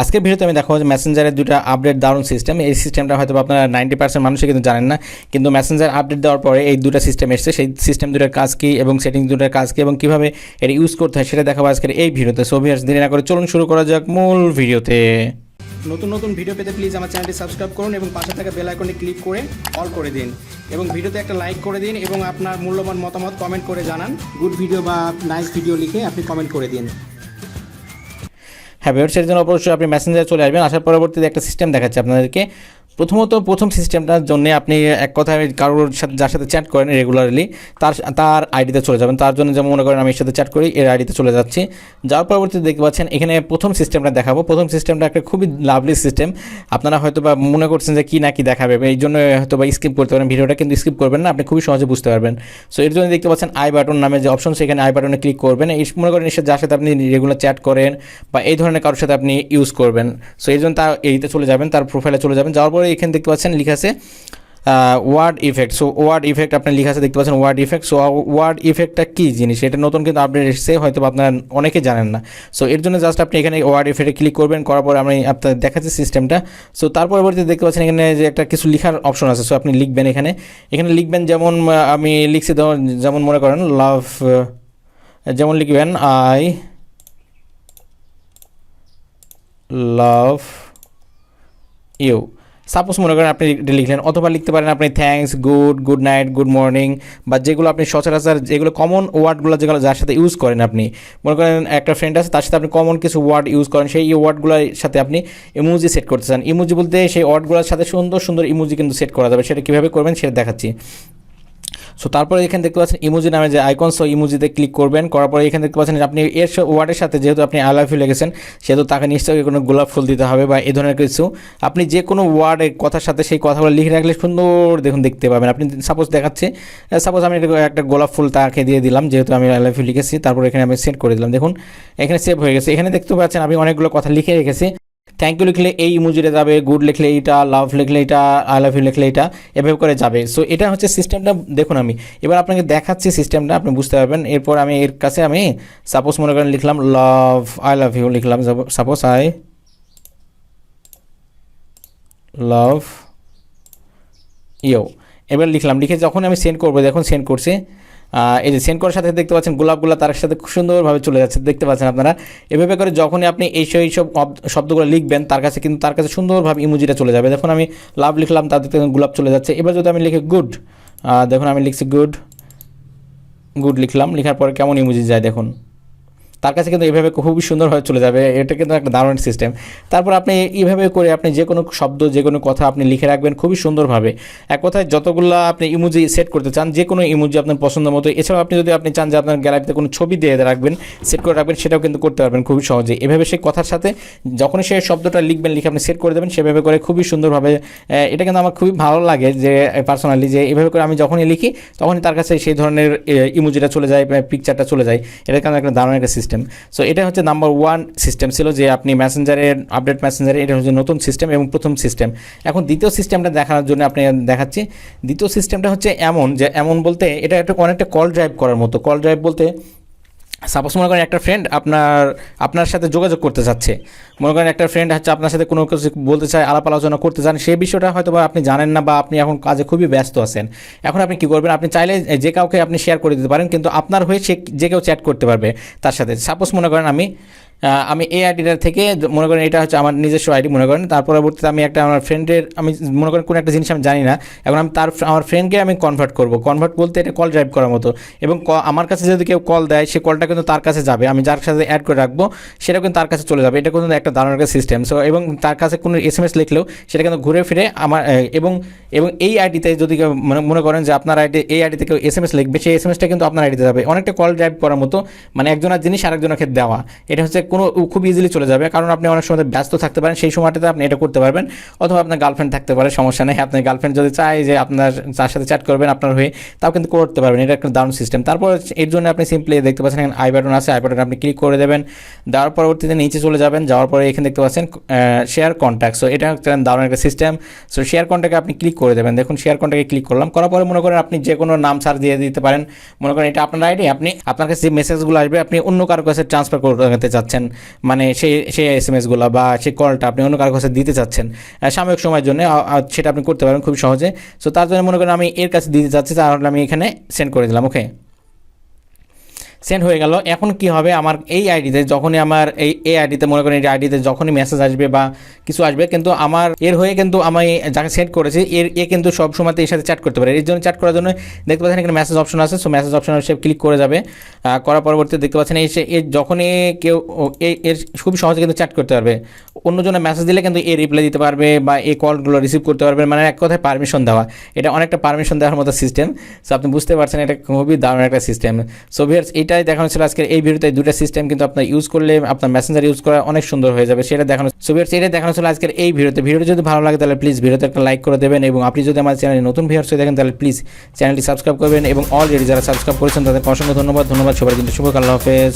আজকের ভিডিওতে আমি দেখাবো যে মেসেঞ্জারের দুটো আপডেট দারুণ সিস্টেম এই সিস্টেমটা হয়তো আপনারা নাইনটি পার্সেন্ট মানুষই কিন্তু জানেন না, কিন্তু মেসেঞ্জার আপডেট দেওয়ার পরে এই দুটো সিস্টেম এসেছে। সেই সিস্টেম দুটোর কাজ কী এবং সেটিং দুটোর কাজ কী এবং কীভাবে এটা ইউজ করতে হয় সেটা দেখাবো আজকের এই ভিডিওতে। সো ভিউয়ার্স দেরি না করে চলুন শুরু করা যাক মূল ভিডিওতে। নতুন নতুন ভিডিও পেতে প্লিজ আমার চ্যানেলটি সাবস্ক্রাইব করুন এবং পাশে থাকা বেল আইকনে ক্লিক করে অল করে দিন। এবং ভিডিওতে একটা লাইক করে দিন এবং আপনার মূল্যবান মতামত কমেন্ট করে জানান। গুড ভিডিও বা নাইস ভিডিও লিখে আপনি কমেন্ট করে দিন। হ্যাঁ ওয়েবসাইটের জন্য অবশ্যই আপনি মেসেঞ্জারে চলে আসবেন। আসার পরবর্তীতে একটা সিস্টেম দেখাচ্ছে আপনাদেরকে। প্রথমত প্রথম সিস্টেমটার জন্য আপনি এক কথায় কারোর সাথে যার সাথে চ্যাট করেন রেগুলারলি তার তার আইডিতে চলে যাবেন। তার জন্য যেমন মনে করেন আমি এর সাথে চ্যাট করি, এর আইডিতে চলে যাচ্ছি। যাওয়ার পরবর্তীতে দেখতে পাচ্ছেন, এখানে প্রথম সিস্টেমটা দেখাবো। প্রথম সিস্টেমটা একটা খুবই লাভলি সিস্টেম আপনারা হয়তো বা মনে করছেন যে কী না কি দেখাবে। এই জন্য হয়তো বা স্কিপ করতে পারেন ভিডিওটা, কিন্তু স্কিপ করবেন না। আপনি খুবই সহজে বুঝতে পারবেন। সো এর জন্য দেখতে পাচ্ছেন আই বাটন নামে যে অপশন সেখানে আই বাটনে ক্লিক করবেন। এই মনে করেন এর যার সাথে আপনি রেগুলার চ্যাট করেন বা এই ধরনের কারোর সাথে আপনি ইউজ করবেন। সো এই জন্য তার এইতে চলে যাবেন, তার প্রোফাইলে চলে যাবেন। যাওয়ার পরে এখানে দেখতে পাচ্ছেন লিখা আছে word effect so word effect আপনি লিখা আছে, দেখতে পাচ্ছেন ওয়ার্ড ইফেক্ট সো ওয়ার্ড ইফেক্টটা কী জিনিস? এটা নতুন কিন্তু আপডেট এসেছে, হয়তো আপনারা অনেকে জানেন না। সো এর জন্য জাস্ট আপনি এখানে ওয়ার্ড ইফেক্টে ক্লিক করবেন, করার পরে আমি আপনার দেখাচ্ছি সিস্টেমটা সো তার পরবর্তীতে দেখতে পাচ্ছেন এখানে যে একটা কিছু লেখার অপশন আছে। সো আপনি লিখবেন এখানে। এখানে লিখবেন যেমন আমি লিখছি যেমন মনে করেন লাভ যেমন লিখবেন আই লাভ ইউ সাপোজ মনে করেন আপনি লিখলেন, অথবা লিখতে পারেন আপনি thanks good good night good morning বা যেগুলো আপনি সচরাচর যেগুলো কমন ওয়ার্ডগুলো যেগুলো যার সাথে ইউজ করেন আপনি। মনে করেন একটা ফ্রেন্ড আছে, তার সাথে আপনি কমন কিছু ওয়ার্ড ইউজ করেন, সেই ওয়ার্ডগুলোর সাথে আপনি ইমুজি সেট করতে চান। ইমুজি বলতে সেই ওয়ার্ডগুলোর সাথে সুন্দর সুন্দর ইমোজি কিন্তু সেট করা যাবে, সেটা কীভাবে করবেন সেটা দেখাচ্ছি। সো তারপরে এখানে দেখতে পাচ্ছেন ইমোজি নামে যে আইকন সো ইমোজিতে ক্লিক করবেন। করার পরে এখানে দেখতে পাচ্ছেন আপনি এর ওয়ার্ডের সাথে যেহেতু আপনি আই লাভ ইউ লিখেছেন, সেহেতু তাকে নিশ্চয়ই কোনো গোলাপ ফুল দিতে হবে বা এই ধরনের কিছু। আপনি যে কোনো ওয়ার্ডের কথার সাথে সেই কথাগুলো লিখে রাখলে সুন্দর দেখুন, দেখতে পাবেন। আপনি সাপোজ দেখাচ্ছে সাপোজ আমি একটা- গোলাপ ফুল তাকে দিয়ে দিলাম, যেহেতু আমি আই লাভ ইউ লিখেছি, তারপর এখানে আমি সেট করে দিলাম। দেখুন, এখানে সেভ হয়ে গেছে। এখানে দেখতে পাচ্ছেন আমি অনেকগুলো কথা লিখে রেখেছি। থ্যাংক ইউ লিখলে এই ইমোজিটা যাবে গুড লিখলে এইটা লাভ লিখলে এটা আই লাভ ইউ লিখলে এটা এভাবে করে যাবে। সো এটা হচ্ছে সিস্টেমটা দেখুন আমি। এবার আপনাকে দেখাচ্ছি সিস্টেমটা আপনি বুঝতে পারবেন। এরপর আমি এর কাছে আমি সাপোজ মনে করেন লিখলাম লাভ আই লাভ ইউ লিখলাম। সাপোজ আই লাভ ইউ এবার লিখলাম, লিখে যখন আমি সেন্ড করব, দেখুন সেন্ড করছি। এই যে সেন্ড করার সাথে দেখতে পাচ্ছেন গোলাপগুলো তার সাথে খুব সুন্দরভাবে চলে যাচ্ছে, দেখতে পাচ্ছেন আপনারা? এভাবে করে যখনই আপনি এই সেই সব শব্দগুলো লিখবেন, তার কাছে কিন্তু তার কাছে সুন্দরভাবে ইমোজিটা চলে যাবে। দেখুন আমি লাভ লিখলাম, তার দেখতে গোলাপ চলে যাচ্ছে। এবার যদি আমি লিখি গুড দেখুন আমি লিখছি গুড গুড লিখলাম, লেখার পরে কেমন ইমোজি যায় দেখুন। তার কাছে কিন্তু এইভাবে খুবই সুন্দরভাবে চলে যাবে। এটা কিন্তু একটা দারুণ সিস্টেম তারপর আপনি এইভাবে করে আপনি যে কোনো শব্দ, যে কোনো কথা আপনি লিখে রাখবেন খুবই সুন্দরভাবে। এক কথায় যতগুলো আপনি ইমোজি সেট করতে চান, যে কোনো ইমোজি আপনার পছন্দ মতো। এছাড়াও আপনি যদি আপনি চান যে আপনার গ্যালারিতে কোনো ছবি দিয়ে রাখবেন সেট করে রাখবেন, সেটাও কিন্তু করতে পারবেন খুবই সহজে। এভাবে সেই কথার সাথে যখনই সেই শব্দটা লিখবেন, লিখে আপনি সেট করে দেবেন, সেভাবে করে খুবই সুন্দরভাবে এটা কিন্তু আমার খুবই ভালো লাগে যে পার্সোনালি যে এভাবে করে আমি যখনই লিখি, তখনই তার কাছে সেই ধরনের ইমোজিটা চলে যায় পিকচারটা চলে যায়। এটা কিন্তু একটা দারুণ একটা সিস্টেম সো এটা হচ্ছে নাম্বার ওয়ান সিস্টেম ছিল যে আপনি মেসেঞ্জারের আপডেট ম্যাসেঞ্জারের এটা হচ্ছে নতুন সিস্টেম এবং প্রথম সিস্টেম এখন দ্বিতীয় সিস্টেমটা দেখানোর জন্য আপনি দেখাচ্ছি। দ্বিতীয় সিস্টেমটা হচ্ছে এমন যে, এমন বলতে এটা একটা অনেকটা কল ড্রাইভ করার মতো। কল ড্রাইভ বলতে সাপোজ মনে করেন একটা ফ্রেন্ড আপনার আপনার সাথে যোগাযোগ করতে চাচ্ছে মনে করেন একটা ফ্রেন্ড হচ্ছে আপনার সাথে কোনো কিছু বলতে চায়, আলাপ আলোচনা করতে চান সেই বিষয়টা হয়তো বা আপনি জানেন না বা আপনি এখন কাজে খুবই ব্যস্ত আছেন। এখন আপনি কী করবেন? আপনি চাইলে যে কাউকে আপনি শেয়ার করে দিতে পারেন, কিন্তু আপনার হয়ে সে, যে কেউ চ্যাট করতে পারবে তার সাথে। সাপোজ মনে করেন আমি আমি এই আইডিটা থেকে মনে করেন এটা হচ্ছে আমার নিজস্ব আইডি মনে করেন। তার পরবর্তীতে আমি একটা আমার ফ্রেন্ডের আমি মনে করেন কোনো একটা জিনিস আমি জানি না। এখন আমি তার আমার ফ্রেন্ডকে আমি কনভার্ট করব। কনভার্ট বলতে এটা কল ড্রাইভ করার মতো। এবং আমার কাছে যদি কেউ কল দেয়, সে কলটা কিন্তু তার কাছে যাবে। আমি যার সাথে অ্যাড করে রাখব, সেটা কিন্তু তার কাছে চলে যাবে। এটা কিন্তু একটা দারুণ একটা সিস্টেম সো এবং তার কাছে কোনো এস এম এস লিখলেও সেটা কিন্তু ঘুরে ফিরে আমার এবং এবং এই আইডিতে যদি মনে মনে করেন যে আপনার আইডি এই আইডিতে কেউ এস এম এস লিখবে, সেই এস এম এসটা কিন্তু আপনার আইডিতে যাবে। অনেকটা কল ড্রাইভ করার মতো। মানে একজনের জিনিস আরেকজনের ক্ষেত্রে দেওয়া। এটা হচ্ছে কোনো খুব ইজিলি চলে যাবে। কারণ আপনি অনেক সময় ব্যস্ত থাকতে পারেন, সেই সময়টাতে আপনি এটা করতে পারবেন। অথবা আপনার গার্লফ্রেন্ড থাকতে পারে, সমস্যা নেই। আপনার গার্লফ্রেন্ড যদি চায় যে আপনার তার সাথে চ্যাট করবেন, আপনার হয়ে, তাও কিন্তু করতে পারবেন। এটা একটা দারুণ সিস্টেম তারপর এর জন্য আপনি সিম্পলি দেখতে পাচ্ছেন এখানে আই বাটন আছে। আই বাটন আপনি ক্লিক করে দেবেন। দেওয়ার পরবর্তীতে নিচে চলে যাবেন। যাওয়ার পরে এখানে দেখতে পাচ্ছেন শেয়ার কন্ট্যাক্ট সো এটা হচ্ছে দারুণ একটা সিস্টেম সো শেয়ার কন্ট্যাক্টে আপনি ক্লিক করে দেবেন। দেখুন শেয়ার কন্ট্যাক্টে ক্লিক করলাম। করার পরে মনে করেন আপনি যে কোনো নাম সার দিয়ে দিতে পারেন। মনে করেন এটা আপনার আইডি আপনি, আপনার কাছে যে মেসেজগুলো আসবে, আপনি অন্য কারও কাছে ট্রান্সফার করতে চাচ্ছেন। চাচ্ছেন মানে সেই সেই এস এম এসগুলো বা সেই কলটা আপনি অন্য কারোর কাছে দিতে চাচ্ছেন সাময়িক সময়ের জন্য সেটা আপনি করতে পারেন খুব সহজে। সো তার জন্য মনে করেন আমি এর কাছে দিতে চাচ্ছি, তাহলে আমি এখানে সেন্ড করে দিলাম ওকে সেন্ড হয়ে গেল। এখন কি হবে? আমার এই আইডিতে যখনই আমার এই এই আইডিতে মনে করেন এই আইডিতে যখনই মেসেজ আসবে বা কিছু আসবে, কিন্তু আমার এর হয়ে কিন্তু আমি যাকে সেন্ড করেছি, এর, এ কিন্তু সব সময়তে এর সাথে চ্যাট করতে পারে। এর জন্য চ্যাট করার জন্য দেখতে পাচ্ছেন এখানে মেসেজ অপশন আছে। সো মেসেজ অপশন সে ক্লিক করে যাবে। করার পরবর্তীতে দেখতে পাচ্ছেন এই সে, এর যখনই কেউ এর খুব সহজে কিন্তু চ্যাট করতে পারবে। অন্যজনের মেসেজ দিলে কিন্তু এ রিপ্লাই দিতে পারবে বা এই কলগুলো রিসিভ করতে পারবে। মানে এক কথায় পারমিশন দেওয়া। এটা অনেকটা পারমিশন দেওয়ার মতো সিস্টেম সো আপনি বুঝতে পারছেন এটা খুবই দারুণ একটা সিস্টেম সো ভিয়ার্স এটাই দেখানো ছিল আজকের এই ভিডিওতে। দুটো সিস্টেম কিন্তু আপনার ইউজ করলে, আপনার মেসেঞ্জার ইউজ করা অনেক সুন্দর হয়ে যাবে। সেটা দেখানো সো ভিয়ার্স এটাই দেখানো ছিল আজকের এই ভিডিওতে। ভিডিওটি যদি ভালো লাগে, তাহলে প্লিজ ভিডিওতে একটা লাইক করে দেবেন এবং আপনি যদি আমার চ্যানেলে নতুন ভিউয়ার্স হয়ে দেখেন তাহলে প্লিজ চ্যানেলটি সাবস্ক্রাইব করবেন এবং অলরেডি যারা সাবস্ক্রাইব করেছেন, তাদেরকে অসংখ্য ধন্যবাদ। ধন্যবাদ সবার কিন্তু শুভ আল্লাহ হাফেজ।